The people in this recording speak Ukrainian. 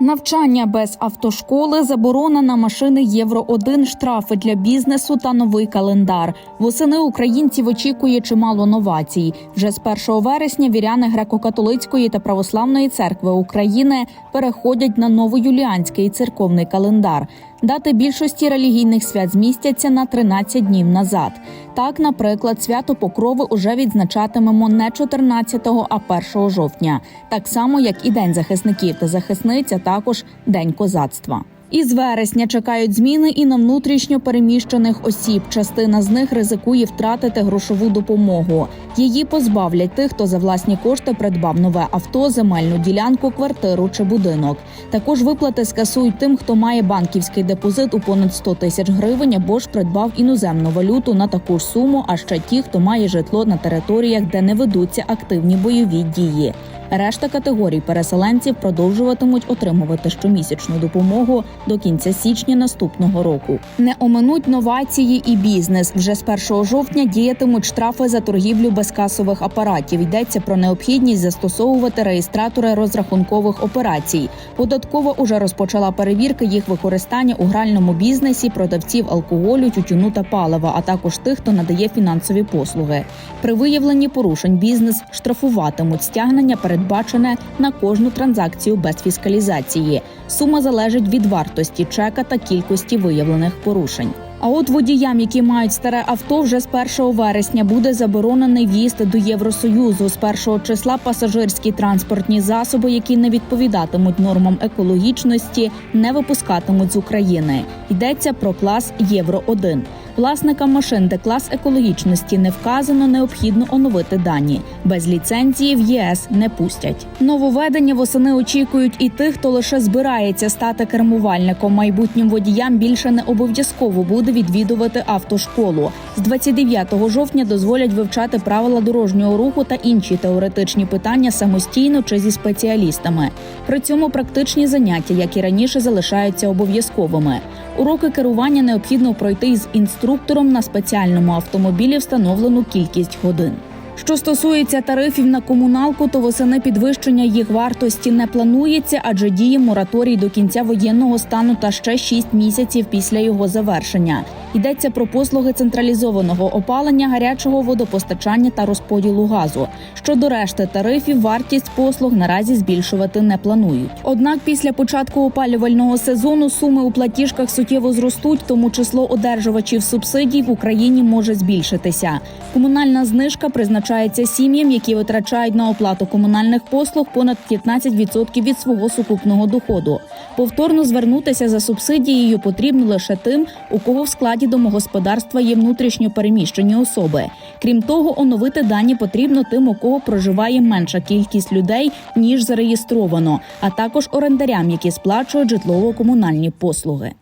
Навчання без автошколи, заборона на машини Євро 1 штрафи для бізнесу та новий календар. Восени українців очікує чимало новацій. Вже з 1 вересня віряни греко-католицької та православної церкви України переходять на новоюліанський церковний календар. Дати більшості релігійних свят змістяться на 13 днів назад. Так, наприклад, свято Покрови уже відзначатимемо не 14, а 1 жовтня, так само як і День захисників та захисниць, а також День козацтва. Із вересня чекають зміни і на внутрішньо переміщених осіб. Частина з них ризикує втратити грошову допомогу. Її позбавлять тих, хто за власні кошти придбав нове авто, земельну ділянку, квартиру чи будинок. Також виплати скасують тим, хто має банківський депозит у понад 100 тисяч гривень або ж придбав іноземну валюту на таку ж суму. А ще ті, хто має житло на територіях, де не ведуться активні бойові дії. Решта категорій переселенців продовжуватимуть отримувати щомісячну допомогу до кінця січня наступного року. Не оминуть новації і бізнес. Вже з 1 жовтня діятимуть штрафи за торгівлю без касових апаратів. Йдеться про необхідність застосовувати реєстратори розрахункових операцій. Податкова уже розпочала перевірки їх використання у гральному бізнесі продавців алкоголю, тютюну та палива, а також тих, хто надає фінансові послуги. При виявленні порушень бізнес штрафуватимуть стягнення передбачене на кожну транзакцію без фіскалізації. Сума залежить від вартості чека та кількості виявлених порушень. А от водіям, які мають старе авто, вже з 1 вересня буде заборонений в'їзд до Євросоюзу. З 1 числа пасажирські транспортні засоби, які не відповідатимуть нормам екологічності, не випускатимуть з України. Йдеться про клас Євро 1 Власникам машин, де клас екологічності не вказано, необхідно оновити дані. Без ліцензії в ЄС не пустять. Нововведення восени очікують і тих, хто лише збирається стати кермувальником. Майбутнім водіям більше не обов'язково буде відвідувати автошколу. З 29 жовтня дозволять вивчати правила дорожнього руху та інші теоретичні питання самостійно чи зі спеціалістами. При цьому практичні заняття, як і раніше, залишаються обов'язковими. Уроки керування необхідно пройти з інструктором на спеціальному автомобілі встановлену кількість годин. Що стосується тарифів на комуналку, то восени підвищення їх вартості не планується, адже діє мораторій до кінця воєнного стану та ще 6 місяців після його завершення. Йдеться про послуги централізованого опалення, гарячого водопостачання та розподілу газу. Щодо решти тарифів, вартість послуг наразі збільшувати не планують. Однак після початку опалювального сезону суми у платіжках суттєво зростуть, тому число одержувачів субсидій в Україні може збільшитися. Комунальна знижка призначається сім'ям, які витрачають на оплату комунальних послуг понад 15% від свого сукупного доходу. Повторно звернутися за субсидією потрібно лише тим, у кого в складі домогосподарства є внутрішньо переміщені особи. Крім того, оновити дані потрібно тим, у кого проживає менша кількість людей ніж зареєстровано, а також орендарям, які сплачують житлово-комунальні послуги.